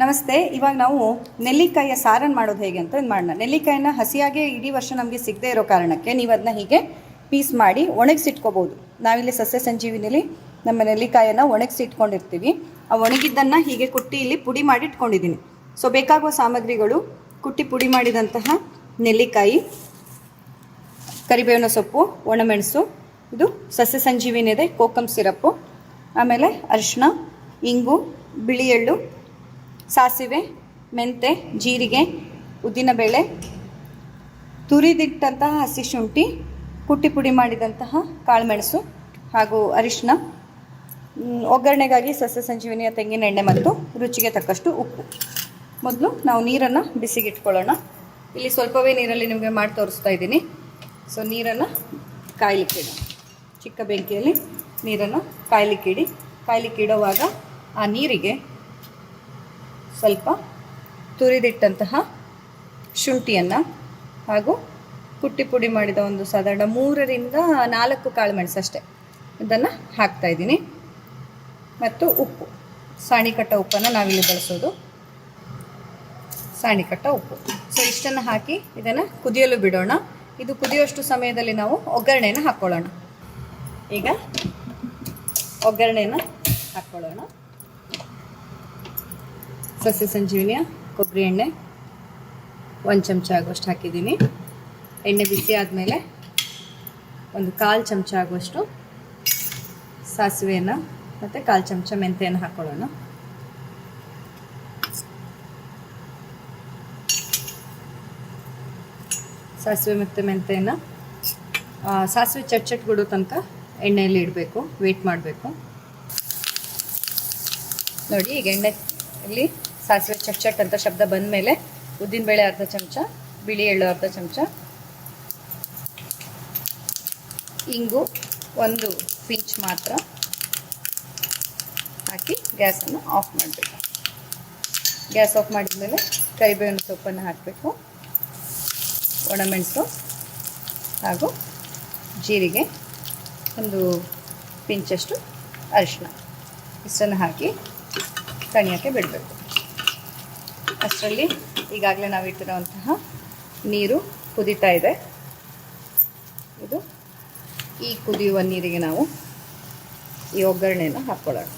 ನಮಸ್ತೆ, ಇವಾಗ ನಾವು ನೆಲ್ಲಿಕಾಯಿಯ ಸಾರನ್ನು ಮಾಡೋದು ಹೇಗೆ ಅಂತ ಇದು ಮಾಡೋಣ. ನೆಲ್ಲಿಕಾಯಿನ ಹಸಿಯಾಗೆ ಇಡೀ ವರ್ಷ ನಮಗೆ ಸಿಗದೆ ಇರೋ ಕಾರಣಕ್ಕೆ ನೀವು ಅದನ್ನ ಹೀಗೆ ಪೀಸ್ ಮಾಡಿ ಒಣಗಿಸಿಟ್ಕೋಬೋದು. ನಾವಿಲ್ಲಿ ಸಸ್ಯ ಸಂಜೀವಿನಲ್ಲಿ ನಮ್ಮ ನೆಲ್ಲಿಕಾಯನ್ನು ಒಣಗಿಸಿಟ್ಕೊಂಡಿರ್ತೀವಿ. ಆ ಒಣಗಿದ್ದನ್ನು ಹೀಗೆ ಕುಟ್ಟಿ ಇಲ್ಲಿ ಪುಡಿ ಮಾಡಿ ಇಟ್ಕೊಂಡಿದ್ದೀನಿ. ಸೊ ಬೇಕಾಗುವ ಸಾಮಗ್ರಿಗಳು ಕುಟ್ಟಿ ಪುಡಿ ಮಾಡಿದಂತಹ ನೆಲ್ಲಿಕಾಯಿ, ಕರಿಬೇವಿನ ಸೊಪ್ಪು, ಒಣಮೆಣಸು, ಇದು ಸಸ್ಯ ಸಂಜೀವಿನಿದೆ ಕೋಕಮ್ ಸಿರಪ್ಪು ಆಮೇಲೆ ಅರಿಶಿನ ಇಂಗು, ಬಿಳಿ ಎಳ್ಳು ಸಾಸಿವೆ, ಮೆಂತೆ, ಜೀರಿಗೆ ಉದ್ದಿನಬೇಳೆ ತುರಿದಿಟ್ಟಂತಹ ಹಸಿ ಶುಂಠಿ, ಕುಟ್ಟಿ ಪುಡಿ ಮಾಡಿದಂತಹ ಕಾಳುಮೆಣಸು ಹಾಗೂ ಅರಿಶಿನ ಒಗ್ಗರಣೆಗಾಗಿ ಸಸ್ಯ ಸಂಜೀವಿನಿಯ ತೆಂಗಿನ ಎಣ್ಣೆ ಮತ್ತು ರುಚಿಗೆ ತಕ್ಕಷ್ಟು ಉಪ್ಪು. ಮೊದಲು ನಾವು ನೀರನ್ನು ಬಿಸಿಗಿಟ್ಕೊಳ್ಳೋಣ. ಇಲ್ಲಿ ಸ್ವಲ್ಪವೇ ನೀರಲ್ಲಿ ನಿಮಗೆ ಮಾಡಿ ತೋರಿಸ್ತಾ ಇದ್ದೀನಿ. ಸೊ ನೀರನ್ನು ಕಾಯ್ಲಿಕ್ಕಿಡ ಚಿಕ್ಕ ಬೆಂಕಿಯಲ್ಲಿ ನೀರನ್ನು ಕಾಯ್ಲಿಕ್ಕಿಡಿ ಕಾಯ್ಲಿಕ್ಕಿಡುವಾಗ ಆ ನೀರಿಗೆ ಸ್ವಲ್ಪ ತುರಿದಿಟ್ಟಂತಹ ಶುಂಠಿಯನ್ನು ಹಾಗೂ ಪುಟ್ಟಿ ಪುಡಿ ಮಾಡಿದ ಒಂದು ಸಾಧಾರಣ ಮೂರರಿಂದ ನಾಲ್ಕು ಕಾಳು ಮೆಣಸು ಅಷ್ಟೇ. ಇದನ್ನು ಹಾಕ್ತಾ ಇದ್ದೀನಿ. ಮತ್ತು ಉಪ್ಪು. ಸಾಣಿಕಟ್ಟ ಉಪ್ಪನ್ನು ನಾವಿಲ್ಲಿ ಬಳಸೋದು. ಸಾಣಿಕಟ್ಟ ಉಪ್ಪು. ಸೊ ಇಷ್ಟನ್ನು ಹಾಕಿ ಇದನ್ನು ಕುದಿಯಲು ಬಿಡೋಣ. ಇದು ಕುದಿಯುವಷ್ಟು ಸಮಯದಲ್ಲಿ ನಾವು ಒಗ್ಗರಣೆಯನ್ನು ಹಾಕ್ಕೊಳ್ಳೋಣ ಈಗ ಒಗ್ಗರಣೆಯನ್ನು ಹಾಕ್ಕೊಳ್ಳೋಣ ಸಸ್ಯ ಸಂಜೀವಿನಿಯ ಕೊಬ್ಬರಿ ಎಣ್ಣೆ. ಒಂದು ಚಮಚ ಆಗುವಷ್ಟು ಹಾಕಿದ್ದೀನಿ. ಎಣ್ಣೆ ಬಿಸಿ ಆದಮೇಲೆ ಒಂದು ಕಾಲು ಚಮಚ ಆಗುವಷ್ಟು ಸಾಸಿವೆಯನ್ನು ಮತ್ತು ಕಾಲು ಚಮಚ ಮೆಂತೆಯನ್ನು ಹಾಕ್ಕೊಳ್ಳೋಣ ಸಾಸಿವೆ ಮತ್ತು ಮೆಂತೆಯನ್ನು ಸಾಸಿವೆ ಚಟ್ ಚಟ್ ಬಿಡೋ ತನಕ ಎಣ್ಣೆಯಲ್ಲಿ ಇಡಬೇಕು ವೇಟ್ ಮಾಡಬೇಕು. ನೋಡಿ, ಈಗ ಎಣ್ಣೆಯಲ್ಲಿ ಸಾಸಿವೆ ಚಟ್ ಚಟ್ ಅಂತ ಶಬ್ದ ಬಂದ ಮೇಲೆ ಉದ್ದಿನಬೇಳೆ ಅರ್ಧ ಚಮಚ, ಬಿಳಿ ಎಳ್ಳು ಅರ್ಧ ಚಮಚ, ಇಂಗು ಒಂದು ಪಿಂಚ್ ಮಾತ್ರ ಹಾಕಿ ಗ್ಯಾಸನ್ನು ಆಫ್ ಮಾಡಬೇಕು. ಗ್ಯಾಸ್ ಆಫ್ ಮಾಡಿದ್ಮೇಲೆ ಕರಿಬೇವಿನ ಸೊಪ್ಪನ್ನು ಹಾಕಬೇಕು. ಒಣಮೆಣಸು ಹಾಗೂ ಜೀರಿಗೆ ಒಂದು ಪಿಂಚಷ್ಟು ಅರಿಶಿನ ಇಷ್ಟನ್ನು ಹಾಕಿ ತಣಿಯೋಕ್ಕೆ ಬಿಡಬೇಕು. ಅಷ್ಟರಲ್ಲಿ ಈಗಾಗಲೇ ನಾವು ಇಟ್ಟಿರುವಂತಹ ನೀರು ಕುದೀತಾ ಇದೆ. ಇದು ಈ ಕುದಿಯುವ ನೀರಿಗೆ ನಾವು ಈ ಒಗ್ಗರಣೆಯನ್ನು ಹಾಕ್ಕೊಳ್ಳೋಣ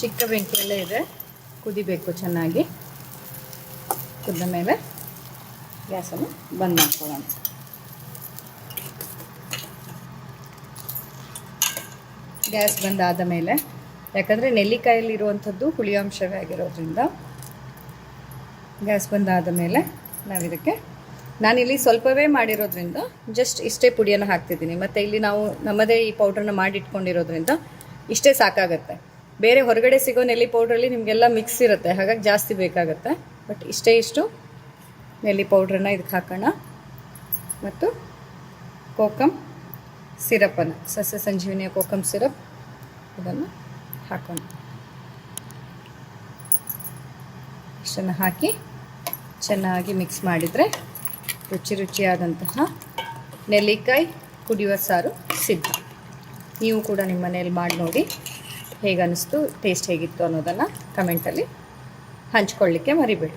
ಚಿಕ್ಕ ಬೆಂಕಿಯಲ್ಲೇ ಇದೆ. ಕುದಿಬೇಕು ಚೆನ್ನಾಗಿ. ಕುದ್ದ ಮೇಲೆ ಗ್ಯಾಸನ್ನು ಬಂದ್ ಮಾಡ್ಕೊಳ್ಳೋಣ. ಗ್ಯಾಸ್ ಬಂದಾದ ಮೇಲೆ, ಯಾಕಂದರೆ ನೆಲ್ಲಿಕಾಯಲ್ಲಿರುವಂಥದ್ದು ಹುಳಿಯಾಂಶವೇ ಆಗಿರೋದ್ರಿಂದ ಗ್ಯಾಸ್ ಬಂದಾದ ಮೇಲೆ ನಾವಿದಕ್ಕೆ, ನಾನಿಲ್ಲಿ ಸ್ವಲ್ಪವೇ ಮಾಡಿರೋದ್ರಿಂದ ಜಸ್ಟ್ ಇಷ್ಟೇ ಪುಡಿಯನ್ನು ಹಾಕ್ತಿದ್ದೀನಿ. ಮತ್ತು ಇಲ್ಲಿ ನಾವು ನಮ್ಮದೇ ಈ ಪೌಡ್ರನ್ನ ಮಾಡಿಟ್ಕೊಂಡಿರೋದ್ರಿಂದ ಇಷ್ಟೇ ಸಾಕಾಗತ್ತೆ. ಬೇರೆ ಹೊರಗಡೆ ಸಿಗೋ ನೆಲ್ಲಿ ಪೌಡ್ರಲ್ಲಿ ನಿಮಗೆಲ್ಲ ಮಿಕ್ಸ್ ಇರುತ್ತೆ, ಹಾಗಾಗಿ ಜಾಸ್ತಿ ಬೇಕಾಗತ್ತೆ. ಬಟ್ ಇಷ್ಟೇ ಇಷ್ಟು. ನೆಲ್ಲಿ ಪೌಡ್ರನ್ನು ಇದಕ್ಕೆ ಹಾಕೋಣ. ಮತ್ತು ಕೋಕಮ್ ಸಿರಪನ್ನು ಸಸ್ಯ ಸಂಜೀವಿನಿಯ ಕೋಕಮ್ ಸಿರಪ್ ಇದನ್ನು ಹಾಕೋಣ. ಇಷ್ಟನ್ನು ಹಾಕಿ ಚೆನ್ನಾಗಿ ಮಿಕ್ಸ್ ಮಾಡಿದರೆ ರುಚಿ ರುಚಿಯಾದಂತಹ ನೆಲ್ಲಿಕಾಯಿ ಕುಡಿಯುವ ಸಾರು ಸಿದ್ಧ. ನೀವು ಕೂಡ ನಿಮ್ಮ ಮನೇಲಿ ಮಾಡಿ ನೋಡಿ ಹೇಗನ್ನಿಸ್ತು, ಟೇಸ್ಟ್ ಹೇಗಿತ್ತು ಅನ್ನೋದನ್ನು ಕಮೆಂಟಲ್ಲಿ ಹಂಚ್ಕೊಳ್ಳಿಕ್ಕೆ ಮರಿಬೇಡಿ.